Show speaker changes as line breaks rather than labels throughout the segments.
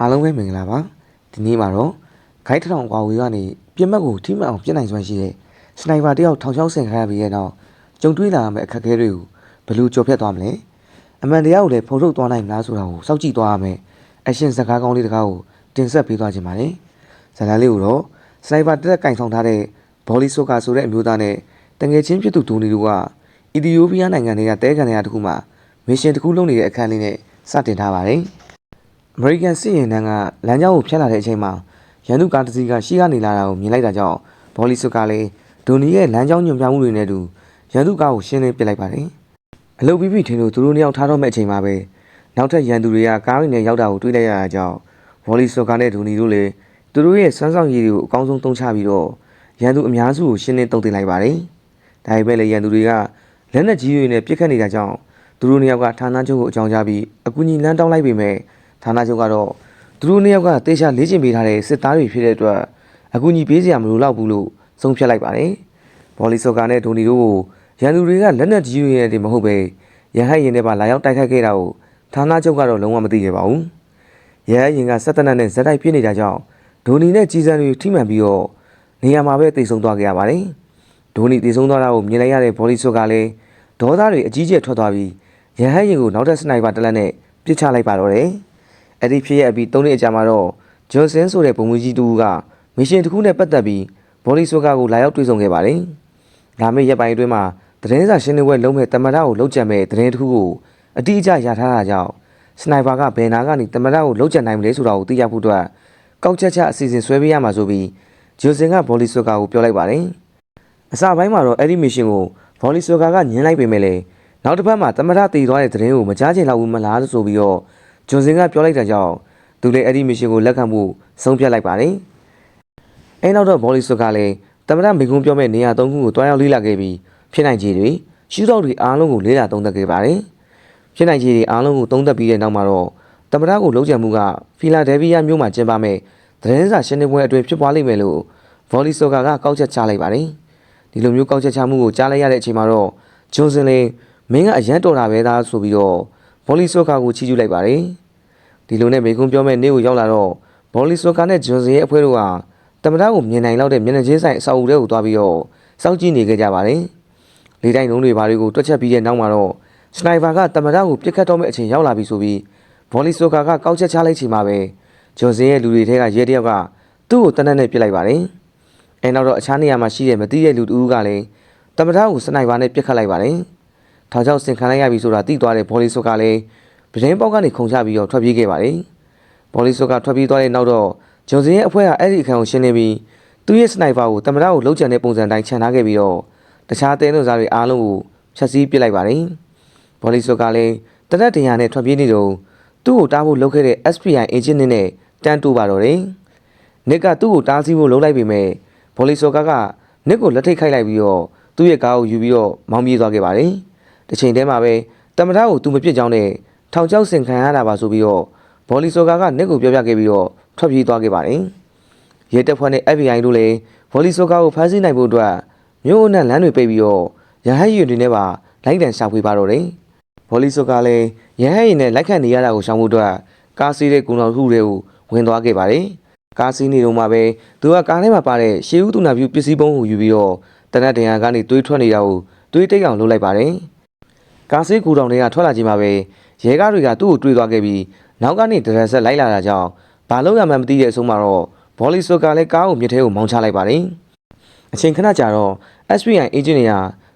အားလုံးပဲမင်္ဂလာပါဒီနေ့မှာတော့ခိုက်ထထောင်ကွာဝေးကနေပြစ်မှတ်ကိုထိမှန်အောင်ပြစ်နိုင်စွမ်းရှိတဲ့စနိုက်ပါတယောက်ထောင်ချောင်းဆင်ခါရပြီးတဲ့နောက်ကြုံတွေ့လာရမယ့်အခက်အခဲတွေကိုဘယ်လိုကျော်ဖြတ်သွားမလဲအမှန်တရားကိုလည်းဖုံထုတ်သွားနိုင်မလားဆိုတာကိုစောင့်ကြည့်သွားရမယ်အရှင်စကားကောင်းလေးတကားကိုတင်ဆက်ပေးသွားခြင်းပါတယ်ဇာတ်လမ်းလေးကိုတော့စနိုက်ပါတက်ကင်ဆောင်ထားတဲ့ဘောလီဆိုကာဆိုတဲ့အမျိုးသားနဲ့တငယ်ချင်းဖြစ်သူဒူနီတို့ကအီသီယိုးပီးယားနိုင်ငံတွေကတဲခံတွေကတခုမှမစ်ရှင်တစ်ခုလုပ်နေတဲ့အခန်းလေးနဲ့စတင်ထားပါတယ် အမေရိကန်စစ်ရင်တန်းကလမ်းကြောင်းကိုဖျက်လာတဲ့အချိန်မှာရန်သူကားတစ်စီးကရှေ့ကနေလာတာကိုမြင်လိုက်တာကြောင့်ဘောလီဆွတ်ကလည်းဒိုနီရဲ့လမ်းကြောင်းညွှန်ပြမှုတွေနဲ့အတူရန်သူကားကိုရှင်းလင်းပစ်လိုက်ပါတယ်။အလုပ်ပြီးပြီထင်လို့သူတို့နှစ်ယောက်ထားတော့မဲ့အချိန်မှာပဲနောက်ထပ်ရန်သူတွေကကားတွေနဲ့ရောက်တာကိုတွေးလိုက်ရတာကြောင့်ဘောလီဆွတ်ကနဲ့ဒိုနီတို့လည်းသူတို့ရဲ့စွမ်းဆောင်ရည်တွေကိုအကောင်းဆုံးသုံးချပြီးတော့ရန်သူအများစုကိုရှင်းလင်းတုံ့တင်လိုက်ပါတယ်။ဒါပေမဲ့လည်းရန်သူတွေကလက်နက်ကြီးတွေနဲ့ပစ်ခတ်နေတာကြောင့်သူတို့နှစ်ယောက်ကဌာနချုပ်ကိုအကြောင်းကြားပြီးအကူအညီလမ်းတောင်းလိုက်ပေမဲ့ ဌာနချုပ်ကတော့သူတို့နှစ်ယောက်ကတေချာလေ့ကျင့်ပေးထားတဲ့စစ်သားတွေဖြစ်တဲ့အတွက်အကူအညီပေးစရာမလိုတော့ဘူးလို့ဆုံးဖြတ်လိုက်ပါတယ်။ဘောလီဆိုကာနဲ့ဒိုနီတို့ကိုရန်သူတွေကလက်နက်ကြီးတွေနဲ့တင်မဟုတ်ပဲရဟတ်ရင်တွေပါလာရောက်တိုက်ခိုက်ခဲ့တာကိုဌာနချုပ်ကတော့လုံးဝမသိခဲ့ပါဘူး။ရဟတ်ရင်ကစက်တနက်နဲ့ဇက်တိုက်ပြစ်နေတာကြောင့်ဒိုနီနဲ့ကြီးစံတွေထိမှန်ပြီးတော့နေရာမှာပဲတိတ်ဆုံးသွားခဲ့ရပါတယ်။ဒိုနီတိတ်ဆုံးသွားတာကိုမြင်လိုက်ရတဲ့ဘောလီဆိုကာလည်းဒေါသတွေအကြီးကျယ်ထွက်သွားပြီးရဟတ်ရင်ကိုနောက်ထပ်စနိုက်ပါတစ်လက်နဲ့ပစ်ချလိုက်ပါတော့တယ်။ အဲ့ဒီဖြစ်ရဲ့အပြီး၃နှစ်အကြာမှာတော့ဂျွန်ဆင်ဆိုတဲ့ပုံမူကြီးတူကမရှင်တစ်ခုနဲ့ပတ်သက်ပြီးဘောလီဆိုကာကိုလာရောက်တွေ့ဆုံခဲ့ပါတယ်။လာမယ့်ရက်ပိုင်းအတွင်းမှာသတင်းစာရှင်းလင်းပွဲလုပ်မဲ့တမရကိုလှုပ်ကြံမဲ့သတင်းတစ်ခုကိုအတိအကျရထားတာကြောင့်စနိုက်ပါကဘယ်နာကနေတမရကိုလှုပ်ကြံနိုင်မလဲဆိုတာကိုသိရဖို့အတွက်ကောက်ချက်ချက်အစီအစဉ်ဆွဲပေးရမှာဆိုပြီးဂျွန်ဆင်ကဘောလီဆိုကာကိုပြောလိုက်ပါတယ်။အစပိုင်းမှာတော့အဲ့ဒီမရှင်ကိုဘောလီဆိုကာကညှင်းလိုက်ပေမဲ့လည်းနောက်တစ်ပတ်မှာတမရတည်သွားတဲ့သတင်းကိုမကြားချင်တော့ဘူးမလားဆိုပြီးတော့ ဂျွန်စင်ကပြောလိုက်တာကြောင့်သူလည်းအဲ့ဒီမရှင်ကိုလက်ခံဖို့ဆုံးဖြတ်လိုက်ပါတယ်။အဲနောက်တော့ဘောလီဆွတ်ကလည်းတမရမေကွန်းပြောမဲ့နေရာသုံးခုကိုတွားရောက်လေ့လာခဲ့ပြီးဖြစ်နိုင်ခြေတွေရှူတော့တွေအားလုံးကိုလေ့လာသုံးသပ်ခဲ့ပါတယ်။ဖြစ်နိုင်ခြေတွေအားလုံးကိုသုံးသပ်ပြီးတဲ့နောက်မှာတော့တမရကိုလုံးချမှုကဖီလာဒဲဗီးယားမြို့မှာကျင်းပမဲ့သတင်းစာရှင်းလင်းပွဲအတွင်းဖြစ်ပွားလိမ့်မယ်လို့ဘောလီဆိုကာကကောက်ချက်ချလိုက်ပါတယ်။ဒီလိုမျိုးကောက်ချက်ချမှုကိုကြားလိုက်ရတဲ့အချိန်မှာတော့ဂျွန်စင်လည်းမင်းကအရန်တော်တာပဲသားဆိုပြီးတော့ဘောလီဆိုကာကိုချီးကျူးလိုက်ပါတယ်။ ဒီလိုနဲ့မေကွန်းပြောမဲ့နေ့ကိုရောက်လာတော့ဘောလီဆိုကာနဲ့ဂျွန်စီရဲ့အဖွဲ့တို့ကတမရကိုမြင်နိုင်လောက်တဲ့မျက်နှာချင်းဆိုင်အဆောက်အဦတွေကိုသွားပြီးတော့စောင့်ကြည့်နေခဲ့ကြပါတယ်။လေတိုင်းလုံးတွေဘာတွေကိုတွက်ချက်ပြီးတဲ့နောက်မှာတော့စနိုက်ပါကတမရကိုပြစ်ခတ်တော့မဲ့အချိန်ရောက်လာပြီဆိုပြီးဘောလီဆိုကာကကောက်ချက်ချလိုက်ချိန်မှာပဲဂျွန်စီရဲ့လူတွေထဲကရဲတယောက်ကသူ့ကိုတနက်နဲ့ပြစ်လိုက်ပါတယ်။အဲနောက်တော့အခြားနေရာမှာရှိတဲ့မသိတဲ့လူတဦးကလည်းတမရကိုစနိုက်ပါနဲ့ပြစ်ခတ်လိုက်ပါတယ်။ထောင်ချောက်ဆင်ခံလိုက်ရပြီဆိုတာသိသွားတဲ့ဘောလီဆိုကာလည်း ပဒင်းပေါက်ကနေခုန်ချပြီးတော့ထွက်ပြေးခဲ့ပါတယ်။ဘောလီဆိုကထွက်ပြေးသွားတဲ့နောက်တော့ဂျွန်စင်ရဲ့အဖွဲ့ကအဲ့ဒီအခန်းကိုရှင်းနေပြီးသူ့ရဲ့စနိုက်ပါကိုတမရကိုလှုပ်ကြံတဲ့ပုံစံတိုင်းခြံထားခဲ့ပြီးတော့တခြားတဲနှုတ်စားတွေအားလုံးကိုဖျက်ဆီးပစ်လိုက်ပါတယ်။ဘောလီဆိုကလည်းတနက်တရာနဲ့ထွက်ပြေးနေတော့သူ့ကိုတားဖို့လုပ်ခဲ့တဲ့ SPI agent နဲ့တန်းတူပါတော့တယ်။နစ်ကသူ့ကိုတားဆီးဖို့လုပ်လိုက်ပေမဲ့ဘောလီဆိုကကနစ်ကိုလက်ထိတ်ခိုက်လိုက်ပြီးတော့သူ့ရဲ့ကားကိုယူပြီးတော့မောင်းပြေးသွားခဲ့ပါတယ်။တစ်ချိန်တည်းမှာပဲတမရကိုသူမပြစ်ကြောင်းနဲ့ ထောင်ချောက်ဆင်ခံရတာပါဆိုပြီးတော့ဘော်လီဆိုကာကနစ်ကိုပြောပြခဲ့ပြီးတော့ထွက်ပြေးသွားခဲ့ပါတယ်။ရဲတပ်ဖွဲ့နဲ့ FBI တို့လည်းဘော်လီဆိုကာကိုဖမ်းဆီးနိုင်ဖို့အတွက်မြို့အနှံ့လမ်းတွေပိတ်ပြီးတော့ရဟတ်ရင်တွေနဲ့ပါလိုက်တန်ရှာဖွေပါတော့တယ်။ဘော်လီဆိုကာလည်းရဟတ်ရင်နဲ့လိုက်ခတ်နေရတာကိုရှောင်ဖို့အတွက်ကားစီးတဲ့ကုန်းတော်ထုတွေကိုဝင်သွားခဲ့ပါတယ်။ကားစီးနေတော့မှပဲသူကကားထဲမှာပါတဲ့ရှေးဦးသူနာပြူပစ္စည်းပုံးကိုယူပြီးတော့တနက်တရံကနေတွေးထွက်နေတာကိုတွေးတိတ်အောင်လုပ်လိုက်ပါတယ်။ကားစီးကူတောင်တွေကထွက်လာချိန်မှာပဲ ရဲကားတွေကသူ့ကိုတွေးသွားခဲ့ပြီးနောက်ကနေဒရန်ဆက်လိုက်လာတာကြောင့်ဘာလို့ရမှန်းမသိတဲ့အဆုံးမှာတော့ဘောလီဆိုကလည်းကားကိုမြစ်ထဲကိုမောင်းချလိုက်ပါတယ်။အချိန်ခဏကြာတော့ SPI agent တွေက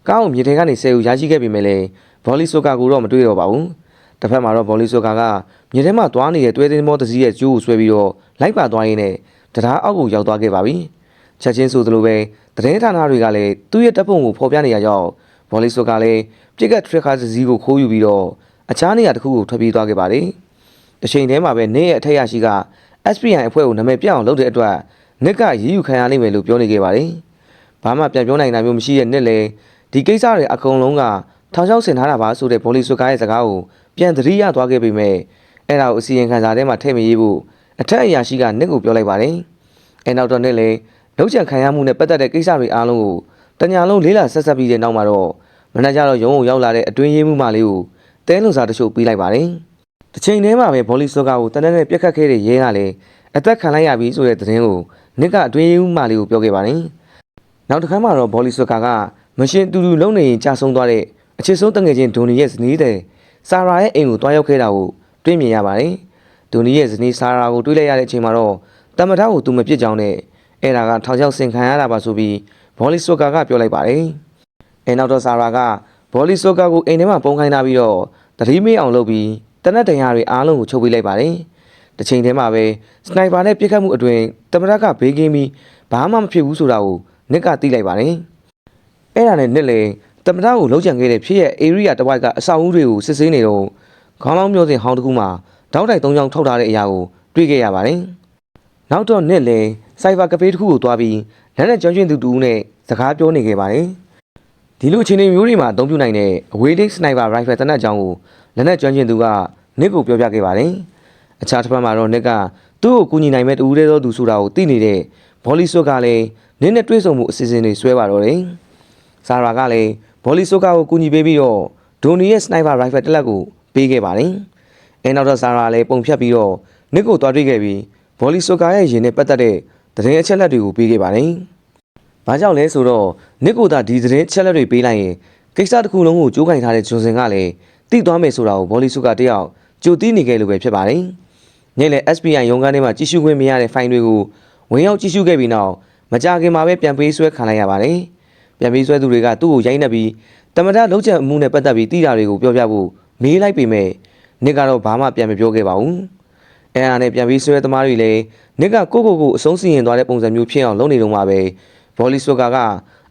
ကားကိုမြစ်ထဲကနေဆယ်ဦးရရှိခဲ့ပေမဲ့လည်းဘောလီဆိုကာကိုတော့မတွေ့တော့ပါဘူး။တစ်ဖက်မှာတော့ဘောလီဆိုကာကမြစ်ထဲမှာသွားနေတဲ့တွဲသင်းမောတစ်စီးရဲ့ကျိုးကိုဆွဲပြီးတော့လိုက်ပါသွားရင်းနဲ့တရားအောက်ကိုရောက်သွားခဲ့ပါပြီ။ချက်ချင်းဆိုသလိုပဲသတင်းဌာနတွေကလည်းသူ့ရဲ့တပ်ပုံကိုဖော်ပြနေရကြောင်းဘောလီဆိုကလည်းပြစ်ကတ်ထရက်ခါစီးကိုခိုးယူပြီးတော့ အခြားနေရာတစ်ခုကိုထွက်ပြေးသွားခဲ့ပါတယ်။တစ်ချိန်တည်းမှာပဲနေ့ရဲ့အထက်ရရှိက SPI အဖွဲ့ကိုနာမည်ပြအောင်လုပ်တဲ့အတွက်နစ်ကရေးယူခံရနိုင်မယ်လို့ပြောနေခဲ့ပါတယ်။ဘာမှပြန်ပြောနိုင်တာမျိုးမရှိတဲ့နစ်လည်းဒီကိစ္စတွေအကုန်လုံးကထောင်ချောက်ဆင်ထားတာပါဆိုတဲ့ဘောလီဆွကားရဲ့စကားကိုပြန်သတိရသွားခဲ့ပေမဲ့အဲ့ဒါကိုအစီရင်ခံစာထဲမှာထည့်မရေးဖို့အထက်အရာရှိကနစ်ကိုပြောလိုက်ပါတယ်။အဲနောက်တော့နစ်လည်းလောက်ချန်ခံရမှုနဲ့ပတ်သက်တဲ့ကိစ္စတွေအားလုံးကိုတညာလုံးလေးလာဆက်ဆက်ပြီးတဲ့နောက်မှာတော့မန်နေဂျာတော့ရုံးကိုရောက်လာတဲ့အတွင်းရေးမှုမလေးကို တဲလုံစာတချို့ပေးလိုက်ပါတယ်တစ်ချိန်တည်းမှာပဲဘောလီဆိုကာကိုတနက်နဲ့ပြက်ခတ်ခဲ့တဲ့ရဲကလည်းအသက်ခံလိုက်ရပြီဆိုတဲ့သတင်းကိုနစ်ကအတွင်းရေးမှူးမလေးကိုပြောခဲ့ပါတယ်။နောက်တစ်ခါမှတော့ဘောလီဆိုကာကမရှင်တူတူလုံးနေရင်ကြာဆုံးသွားတဲ့အခြေဆုံးတငယ်ချင်းဒိုနီရဲ့ဇနီးတဲ့ဆာရာရဲ့အိမ်ကိုတွားရောက်ခဲ့တာကိုတွေ့မြင်ရပါတယ်။ဒိုနီရဲ့ဇနီးဆာရာကိုတွေ့လိုက်ရတဲ့အချိန်မှာတော့တမထကိုသူမပြစ်ကြောင်းနဲ့အဲ့ဒါကထောင်ချောက်ဆင်ခံရတာပါဆိုပြီးဘောလီဆိုကာကပြောလိုက်ပါတယ်။အဲနောက်တော့ဆာရာက ဘောလီဆိုကာကိုအိမ်ထဲမှာပုံခိုင်းထားပြီးတော့တတိမေးအောင်လုပ်ပြီးတနက်တန်ရတွေအားလုံးကိုချုပ်ပေးလိုက်ပါတယ်။တစ်ချိန်တည်းမှာပဲစနိုက်ပါနဲ့ပြစ်ခတ်မှုအတွင်တမထကဘေးကင်းပြီးဘာမှမဖြစ်ဘူးဆိုတာကိုနစ်ကသိလိုက်ပါတယ်။အဲ့ဒါနဲ့နစ်လေတမထကိုလုံးချန်ခဲ့တဲ့ဖြစ်ရဲ့ area တစ်ဝိုက်ကအဆောက်အဦတွေကိုစစ်ဆေးနေတော့ခေါင်းလောင်းမျိုးစင်ဟောင်းတစ်ခုမှာတောက်တိုက်၃ချောင်းထုတ်ထားတဲ့အရာကိုတွေ့ခဲ့ရပါတယ်။နောက်တော့နစ်လေစိုက်ဘာကဖေးတစ်ခုကိုသွားပြီးလက်နဲ့ကျွမ်းကျင်သူတူဦးနဲ့စကားပြောနေခဲ့ပါတယ်။ ဒီလိုအခြေအနေမျိုးတွေမှာအသုံးပြုနိုင်တဲ့အဝေးထိပ်စနိုက်ပါရိုင်ဖယ်တနက်ကြောင်းကိုလက်နဲ့ကျွမ်းကျင်သူကနစ်ကိုပြောပြခဲ့ပါတယ်။အခြားတစ်ဖက်မှာတော့နစ်ကသူ့ကိုကူညီနိုင်မဲ့တူဦးတဲ့သောသူဆိုတာကိုသိနေတဲ့ဘောလီဆိုကလည်းနစ်နဲ့တွေ့ဆုံမှုအစီအစဉ်တွေဆွဲပါတော့တယ်။ဆာရာကလည်းဘောလီဆိုကာကိုကူညီပေးပြီးတော့ဒိုနီရဲ့စနိုက်ပါရိုင်ဖယ်တစ်လက်ကိုပေးခဲ့ပါတယ်။အဲနောက်တော့ဆာရာလည်းပုံဖြတ်ပြီးတော့နစ်ကိုတွားတွေ့ခဲ့ပြီးဘောလီဆိုကာရဲ့ရင်နဲ့ပတ်သက်တဲ့သတင်းအချက်လက်တွေကိုပေးခဲ့ပါတယ်။ ဘာကြောင့်လဲဆိုတော့နစ်ကိုသာဒီသတင်းအချက်လက်တွေပေးလိုက်ရင်ကိစ္စတစ်ခုလုံးကိုကြိုးကင်ထားတဲ့ဂျွန်စင်ကလည်းတိသွားမယ်ဆိုတာကိုဘောလီဆိုကာတယောက်ကြိုသိနေခဲ့လို့ပဲဖြစ်ပါတယ်။ညနေ SPI ရုံးခန်းထဲမှာကြီးစုခွင့်မရတဲ့ဖိုင်တွေကိုဝင်ရောက်ကြီးစုခဲ့ပြီးနောက်မကြခင်မှာပဲပြန်ပေးဆွဲခံလိုက်ရပါတယ်။ပြန်ပေးဆွဲသူတွေကသူ့ကိုရိုက်နှက်ပြီးတမဒလုံးချက်မှုနဲ့ပတ်သက်ပြီးတိတာတွေကိုပြောပြဖို့မေးလိုက်ပေမဲ့နစ်ကတော့ဘာမှပြန်မပြောခဲ့ပါဘူး။အဲအားနဲ့ပြန်ပြီးဆွဲသမားတွေလည်းနစ်ကကိုကိုကိုအဆုံးစီရင်သွားတဲ့ပုံစံမျိုးဖြစ်အောင်လုပ်နေတော့မှပဲ ဘောလီဆိုကာက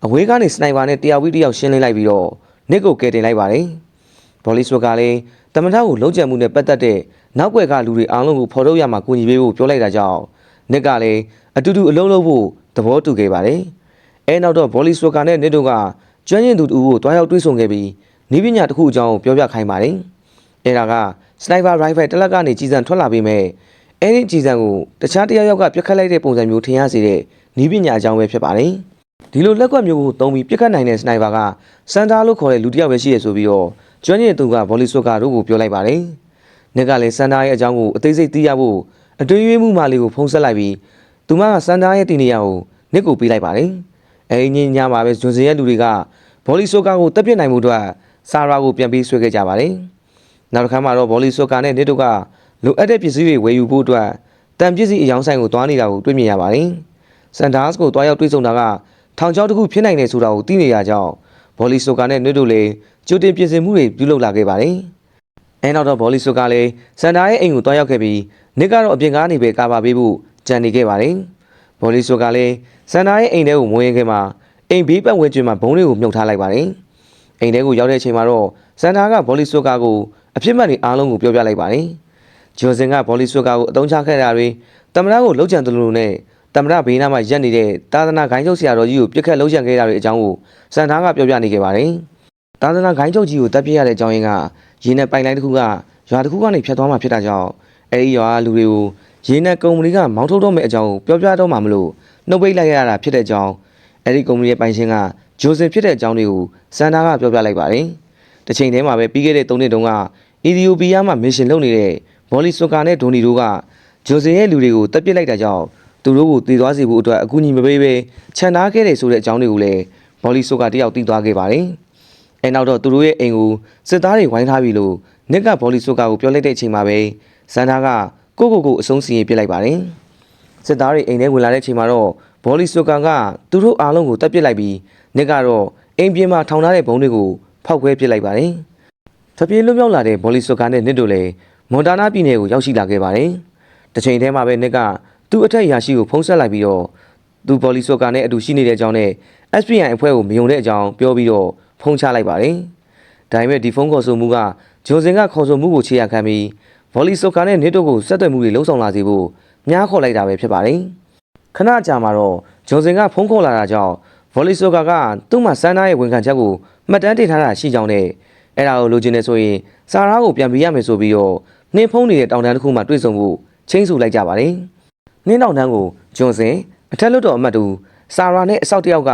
အဝေးကနေစနိုက်ပါနဲ့တယောက်ပြီးတယောက်ရှင်းလင်းလိုက်ပြီးတော့နစ်ကိုကယ်တင်လိုက်ပါတယ်။ဘောလီဆိုကာလည်းတမန်တော်ကိုလုံးကျန်မှုနဲ့ပတ်သက်တဲ့နောက်ွယ်ကလူတွေအားလုံးကိုဖော်ထုတ်ရမှာကူညီပေးဖို့ပြောလိုက်တာကြောင့်နစ်ကလည်းအတူတူအလုံးလုံးဖို့သဘောတူခဲ့ပါတယ်။အဲနောက်တော့ဘောလီဆိုကာနဲ့နစ်တို့ကကျွမ်းကျင်သူတူကိုတွားရောက်တွေ့ဆုံခဲ့ပြီးနီးပညာတစ်ခုအကြောင်းကိုပြောပြခိုင်းပါတယ်။အဲဒါကစနိုက်ပါရိုင်ဖယ်တစ်လက်ကနေကြီးစံထွက်လာပြီးမဲ့အဲဒီကြီးစံကိုတခြားတယောက်ယောက်ကပြစ်ခတ်လိုက်တဲ့ပုံစံမျိုးထင်ရစေတဲ့ နီးပညာအကြောင်းပဲဖြစ်ပါတယ်။ဒီလိုလက်ကွက်မျိုးကိုတုံးပြီးပြစ်ခတ်နိုင်တဲ့စနိုက်ပါကစန်တာလို့ခေါ်တဲ့လူတစ်ယောက်ပဲရှိရဆိုပြီးတော့ကျွမ်းကျင်သူကဘောလီဆိုကာတို့ကိုပြောလိုက်ပါတယ်။နစ်ကလည်းစန်တာရဲ့အကြောင်းကိုအသေးစိတ်သိရဖို့အတွင်းရွေးမှုမှလေးကိုဖုံးဆက်လိုက်ပြီးသူမကစန်တာရဲ့တင်နေရကိုနစ်ကိုပေးလိုက်ပါတယ်။အဲဒီညညမှာပဲဂျွန်စင်ရဲ့လူတွေကဘောလီဆိုကာကိုတက်ပြစ်နိုင်မှုအတွက်ဆာရာကိုပြန်ပြီးဆွဲခဲ့ကြပါတယ်။နောက်တစ်ခါမှတော့ဘောလီဆိုကာနဲ့နစ်တို့ကလိုအပ်တဲ့ပစ္စည်းတွေဝယ်ယူဖို့အတွက်တန်ပစ္စည်းအယောင်ဆိုင်ကိုသွားနေတာကိုတွေ့မြင်ရပါတယ်။ စန်ဒါစ်ကိုသွားရောက်တွေ့ဆုံတာကထောင်ချောက်တစ်ခုဖြစ်နိုင်တယ်ဆိုတာကိုသိနေရကြောင်းဘောလီဆိုကာနဲ့နစ်တို့လည်းကြိုတင်ပြင်ဆင်မှုတွေပြုလုပ်လာခဲ့ပါတယ်။အဲနောက်တော့ဘောလီဆိုကာလည်းစန်ဒါရဲ့အိမ်ကိုသွားရောက်ခဲ့ပြီးနစ်ကတော့အပြင်ကားနေပဲကာပါပေးဖို့ကြံနေခဲ့ပါတယ်။ဘောလီဆိုကာလည်းစန်ဒါရဲ့အိမ်ထဲကိုဝင်ရင်ခဲ့မှာအိမ်ဘေးပတ်ဝန်းကျင်မှာဘုံတွေကိုမြုပ်ထားလိုက်ပါတယ်။အိမ်ထဲကိုရောက်တဲ့အချိန်မှာတော့စန်ဒါကဘောလီဆိုကာကိုအဖြစ်မှန်တွေအားလုံးကိုပြောပြလိုက်ပါတယ်။ဂျွန်စင်ကဘောလီဆိုကာကိုအသုံးချခဲ့တာတွေတမရကိုလှုပ်ကြံတယ်လို့နဲ့ တမရဘေးနားမှာရက်နေတဲ့တာသနာဂိုင်းချုပ်ဆရာတော်ကြီးကိုပြစ်ခတ်လှုပ်ကြံခဲ့တာတွေအကြောင်းကိုစန်ဒါကပြောပြနေခဲ့ပါတယ်။တာသနာဂိုင်းချုပ်ကြီးကိုတပ်ပြရတဲ့အကြောင်းရင်းကရေနဲ့ပိုင်လိုင်းတစ်ခုကရွာတစ်ခုကနေဖြတ်သွားမှဖြစ်တာကြောင့်အဲဒီရွာလူတွေကိုရေနဲ့ကုမ္ပဏီကမောင်းထုတ်တော့မယ့်အကြောင်းကိုပြောပြတော့မှမလို့နှုတ်ပိတ်လိုက်ရတာဖြစ်တဲ့အကြောင်းအဲဒီကုမ္ပဏီရဲ့ပိုင်ရှင်ကဂျိုဆင်ဖြစ်တဲ့အကြောင်းတွေကိုစန်ဒါကပြောပြလိုက်ပါတယ်။တစ်ချိန်တည်းမှာပဲပြီးခဲ့တဲ့၃နှစ်တုန်းကအီသီယိုးပီးယားမှာမစ်ရှင်လုပ်နေတဲ့ဘောလီဆိုကာနဲ့ဒိုနီတို့ကဂျိုဆင်ရဲ့လူတွေကိုတပ်ပစ်လိုက်တာကြောင့် သူတို့ကိုတည်သွားစေဖို့အတွက်အကူအညီမပေးဘဲခြံထားခဲ့တယ်ဆိုတဲ့အကြောင်းတွေကိုလည်းဘောလီဆိုကာတယောက်သိသွားခဲ့ပါတယ်။အဲနောက်တော့သူတို့ရဲ့အိမ်ကိုစစ်သားတွေဝိုင်းထားပြီလို့နစ်ကဘောလီဆိုကာကိုပြောလိုက်တဲ့အချိန်မှာပဲစန်ဒါကကိုကိုကိုအဆုံးစီရင်ပြစ်လိုက်ပါတယ်။စစ်သားတွေအိမ်ထဲဝင်လာတဲ့အချိန်မှာတော့ဘောလီဆိုကာကသူတို့အားလုံးကိုတပ်ပစ်လိုက်ပြီးနစ်ကတော့အိမ်ပြင်မှာထောင်ထားတဲ့ဘုံတွေကိုဖောက်ခွဲပစ်လိုက်ပါတယ်။ထပြေးလွတ်မြောက်လာတဲ့ဘောလီဆိုကာနဲ့နစ်တို့လည်းမွန်တာနာပြည်နယ်ကိုရောက်ရှိလာခဲ့ပါတယ်။တစ်ချိန်တည်းမှာပဲနစ်က သူ့အထက်ရာရှိကိုဖုံးဆက်လိုက်ပြီးတော့သူဘောလီဆိုကာနဲ့အတူရှိနေတဲ့အကြောင်းနဲ့ SPI အဖွဲ့ကိုမယုံတဲ့အကြောင်းပြောပြီးတော့ဖုံးချလိုက်ပါတယ်။ဒါပေမဲ့ဒီဖုန်းခေါ်ဆိုမှုကဂျွန်စင်ကခေါ်ဆိုမှုကိုခြေရခံပြီးဘောလီဆိုကာနဲ့နစ်တို့ကိုဆက်သွယ်မှုတွေလှုံ့ဆော်လာစေဖို့မြားခေါ်လိုက်တာပဲဖြစ်ပါတယ်။ခဏကြာမှာတော့ဂျွန်စင်ကဖုန်းခေါ်လာတာကြောင့်ဗော်လီဆိုကာကသူ့မှာစန်းသားရဲ့ဝန်ခံချက်ကိုမှတ်တမ်းတင်ထားတာရှိကြောင်းနဲ့အဲ့ဒါကိုလိုချင်နေဆိုရင်စာရာကိုပြန်ပေးရမယ်ဆိုပြီးတော့နှင်းဖုံးနေတဲ့တောင်တန်းတစ်ခုမှတွေ့ဆုံဖို့ချင်းစုလိုက်ကြပါတယ်။ နှင်းတောင်တန်းကိုဂျွန်စင်အထက်လွတ်တော်အမတ်တူစာရာနဲ့အဆောက်တယောက်က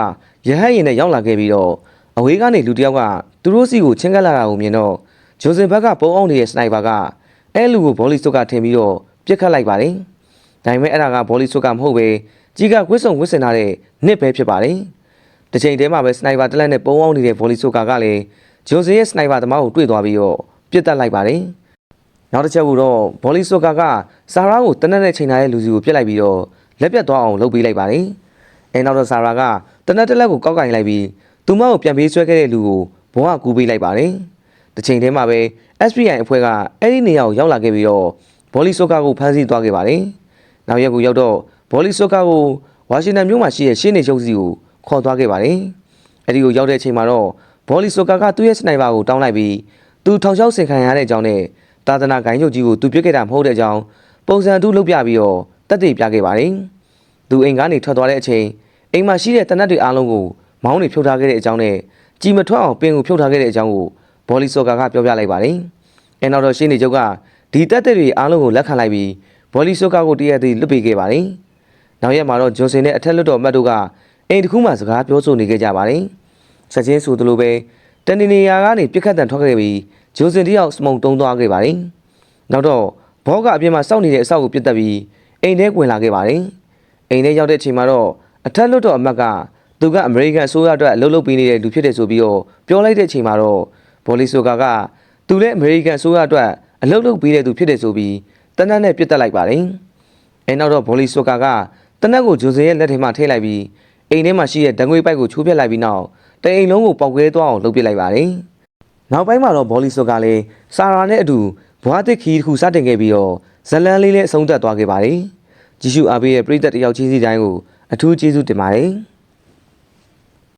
ရဟတ်ရင်နဲ့ရောက်လာခဲ့ပြီးတော့အဝေးကနေလူတစ်ယောက်ကသူတို့စီကိုချင်းကပ်လာတာကိုမြင်တော့ဂျွန်စင်ဘက်ကပုံအောင်နေတဲ့စနိုက်ပါကအဲလူကိုဘောလီစွတ်ကထင်ပြီးတော့ပြစ်ခတ်လိုက်ပါတယ်ဒါပေမဲ့အဲ့ဒါကဘောလီစွတ်ကမဟုတ်ပဲကြီးကဝစ်စုံဝစ်စင်ထားတဲ့နစ်ပဲဖြစ်ပါတယ်တစ်ချိန်တည်းမှာပဲစနိုက်ပါတစ်လက်နဲ့ပုံအောင်နေတဲ့ဘောလီစွတ်ကကလည်းဂျွန်စင်ရဲ့စနိုက်ပါသမားကိုတွေ့သွားပြီးတော့ပြစ်တက်လိုက်ပါတယ် နောက်တစ်ချက်ကတော့ဘောလီစွတ်ကကဆာရာကိုတနက်နဲ့ချိန်ထားတဲ့လူစီကိုပြစ်လိုက်ပြီးတော့လက်ပြတ်သွားအောင်လုပ်ပေးလိုက်ပါတယ်အဲနောက်တော့ဆာရာကတနက်တစ်လက်ကိုကောက်ကင်လိုက်ပြီးသူမကိုပြန်ပေးဆွဲခဲ့တဲ့လူကိုဘုံကကူပေးလိုက်ပါတယ်တစ်ချိန်တည်းမှာပဲ SPI အဖွဲ့ကအဲ့ဒီနေရာကိုရောက်လာခဲ့ပြီးတော့ဘောလီဆိုကာကိုဖမ်းဆီးသွားခဲ့ပါတယ်။နောက်ရက်ကိုရောက်တော့ဘောလီဆိုကာကိုဝါရှင်တန်မြို့မှာရှိတဲ့ရှင်းနေချုပ်စီကိုခေါ်သွားခဲ့ပါတယ်။အဲ့ဒီကိုရောက်တဲ့အချိန်မှာတော့ဘောလီဆိုကာကသူ့ရဲ့စနိုက်ပါကိုတောင်းလိုက်ပြီးသူထောင်ချောက်ဆင်ခံရတဲ့အကြောင်းနဲ့ တာသနာဂိုင်းချုပ်ကြီးကိုသူပြစ်ခဲ့တာမဟုတ်တဲ့အကြောင်းပုံစံတူလုပ်ပြပြီးတော့တက်တည်ပြခဲ့ပါတယ်။သူအိမ်ကနေထွက်သွားတဲ့အချိန်အိမ်မှာရှိတဲ့တနတ်တွေအားလုံးကိုမောင်းနေဖြုတ်ထားခဲ့တဲ့အကြောင်းနဲ့ကြီးမထွက်အောင်ပင်ကိုဖြုတ်ထားခဲ့တဲ့အကြောင်းကိုဘောလီဆိုကာကပြောပြလိုက်ပါတယ်။အဲနောက်တော့ရှင်းနေချုပ်ကဒီတက်တဲ့တွေအားလုံးကိုလက်ခံလိုက်ပြီးဘောလီဆိုကာကိုတရက်သေးလွတ်ပေးခဲ့ပါတယ်။နောက်ရက်မှာတော့ဂျွန်ဆင်နဲ့အထက်လွတ်တော်အမတ်တို့ကအိမ်တစ်ခုမှစကားပြောဆိုနေခဲ့ကြပါတယ်။ဆက်ချင်းဆိုသလိုပဲတန်နီနီယာကနေပြစ်ခတ်တံထွက်ခဲ့ပြီး ဂျွန်ဆင်တယောက်စမုံတုံးသွားခဲ့ပါတယ်။နောက်တော့ဘောကအပြင်မှာစောင့်နေတဲ့အဆောက်ကိုပြစ်တက်ပြီးအိမ်ထဲဝင်လာခဲ့ပါတယ်။အိမ်ထဲရောက်တဲ့အချိန်မှာတော့အထက်လွတ်တော်အမတ်ကသူကအမေရိကန်အစိုးရအတွက်အလုပ်လုပ်ပေးနေတဲ့လူဖြစ်တယ်ဆိုပြီးတော့ပြောလိုက်တဲ့အချိန်မှာတော့ဘောလီဆိုကာကသူလည်းအမေရိကန်အစိုးရအတွက်အလုပ်လုပ်ပေးတဲ့သူဖြစ်တယ်ဆိုပြီးတနက်နဲ့ပြစ်တက်လိုက်ပါတယ်။အဲနောက်တော့ဘောလီဆိုကာကတနက်ကိုဂျွန်စင်ရဲ့လက်ထဲမှာထည့်လိုက်ပြီးအိမ်ထဲမှာရှိတဲ့ဓာငွေပိုက်ကိုချိုးဖျက်လိုက်ပြီးနောက်တအိမ်လုံးကိုပေါက်ကွဲသွားအောင်လုပ်ပစ်လိုက်ပါတယ်။ နောက်ပိုင်းမှာတော့ဘောလီဆိုကာလည်းဆာရာနဲ့အတူဘွားတစ်ခီတစ်ခုစတင်ခဲ့ပြီးတော့ဇလန်းလေးလည်းအဆုံးသတ်သွားခဲ့ပါတယ်။ကြည့်ရှုအားပေးတဲ့ပရိသတ်တယောက်ချင်းစီတိုင်းကိုအထူးကျေးဇူးတင်ပါတယ်။